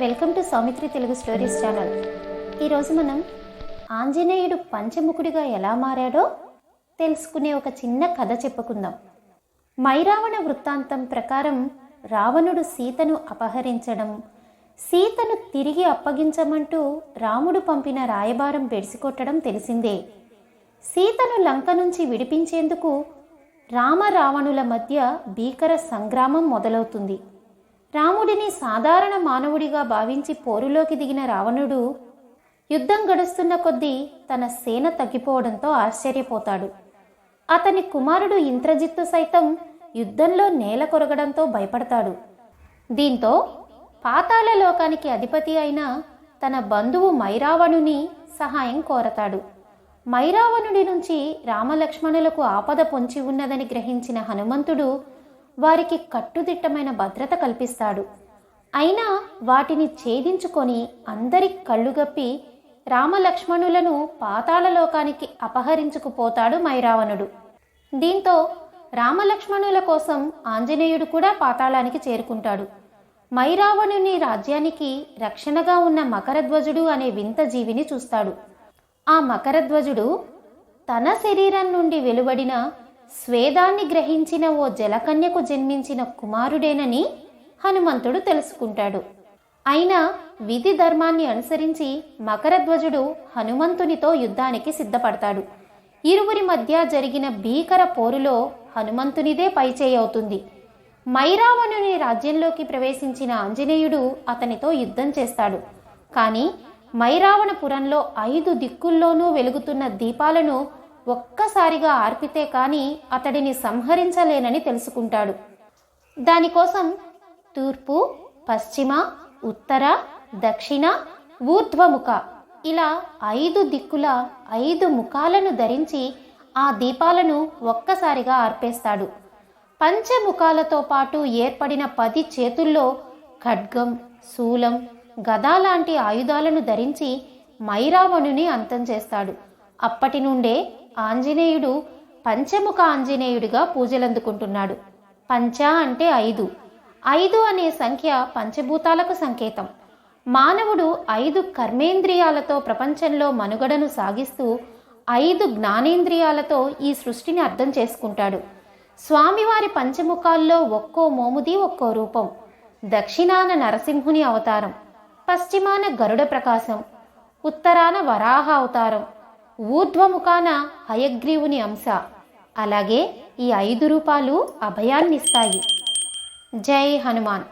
Welcome to Soumitri Telugu stories channel. ఈరోజు మనం ఆంజనేయుడు పంచముఖుడిగా ఎలా మారాడో తెలుసుకునే ఒక చిన్న కథ చెప్పుకుందాం. మైరావణ వృత్తాంతం ప్రకారం రావణుడు సీతను అపహరించడం సీతను తిరిగి అప్పగించమంటూ రాముడు పంపిన రాయబారం బెడిసికొట్టడం తెలిసిందే. సీతను లంక నుంచి విడిపించేందుకు రామ రావణుల మధ్య భీకర సంగ్రామం మొదలవుతుంది. రాముడిని సాధారణ మానవుడిగా భావించి పోరులోకి దిగిన రావణుడు యుద్ధం గడుస్తున్న కొద్దీ తన సేన తగ్గిపోవడంతో ఆశ్చర్యపోతాడు. అతని కుమారుడు ఇంద్రజిత్తు సైతం యుద్ధంలో నేల కొరగడంతో భయపడతాడు. దీంతో పాతాళ లోకానికి అధిపతి అయిన తన బంధువు మైరావణుని సహాయం కోరతాడు. మైరావణుడి నుంచి రామలక్ష్మణులకు ఆపద పొంచి ఉన్నదని గ్రహించిన హనుమంతుడు వారికి కట్టుదిట్టమైన భద్రత కల్పిస్తాడు. అయినా వాటిని ఛేదించుకొని అందరి కళ్ళుగప్పి రామలక్ష్మణులను పాతాళలోకానికి అపహరించుకుపోతాడు మైరావణుడు. దీంతో రామలక్ష్మణుల కోసం ఆంజనేయుడు కూడా పాతాళానికి చేరుకుంటాడు. మైరావణుని రాజ్యానికి రక్షణగా ఉన్న మకరధ్వజుడు అనే వింత జీవిని చూస్తాడు. ఆ మకరధ్వజుడు తన శరీరం నుండి వెలువడిన స్వేదాన్ని గ్రహించిన ఓ జలకన్యకు జన్మించిన కుమారుడేనని హనుమంతుడు తెలుసుకుంటాడు. అయినా విధి ధర్మాన్ని అనుసరించి మకరధ్వజుడు హనుమంతునితో యుద్ధానికి సిద్ధపడతాడు. ఇరువురి మధ్య జరిగిన భీకర పోరులో హనుమంతునిదే పైచేయి అవుతుంది. మైరావణుని రాజ్యంలోకి ప్రవేశించిన ఆంజనేయుడు అతనితో యుద్ధం చేస్తాడు. కానీ మైరావణపురంలో ఐదు దిక్కుల్లోనూ వెలుగుతున్న దీపాలను ఒక్కసారిగా ఆర్పితే కానీ అతడిని సంహరించలేనని తెలుసుకుంటాడు. దానికోసం తూర్పు పశ్చిమ ఉత్తర దక్షిణ ఊర్ధ్వముఖ ఇలా ఐదు దిక్కుల ఐదు ముఖాలను ధరించి ఆ దీపాలను ఒక్కసారిగా ఆర్పేస్తాడు. పంచముఖాలతో పాటు ఏర్పడిన పది చేతుల్లో ఖడ్గం శూలం గదా లాంటి ఆయుధాలను ధరించి మైరావణుని అంతం చేస్తాడు. అప్పటి నుండే ఆంజనేయుడు పంచముఖ ఆంజనేయుడిగా పూజలందుకుంటున్నాడు. పంచ అంటే ఐదు. ఐదు అనే సంఖ్య పంచభూతాలకు సంకేతం. మానవుడు ఐదు కర్మేంద్రియాలతో ప్రపంచంలో మనుగడను సాగిస్తూ ఐదు జ్ఞానేంద్రియాలతో ఈ సృష్టిని అర్థం చేసుకుంటాడు. స్వామివారి పంచముఖాల్లో ఒక్కో మోముది ఒక్కో రూపం. దక్షిణాన నరసింహుని అవతారం. పశ్చిమాన గరుడ ప్రకాశం. ఉత్తరాన వరాహ అవతారం. ఊర్ధ్వముఖాన హయగ్రీవుని అంశ. అలాగే ఈ ఐదు రూపాలు అభయాన్నిస్తాయి. జై హనుమాన్.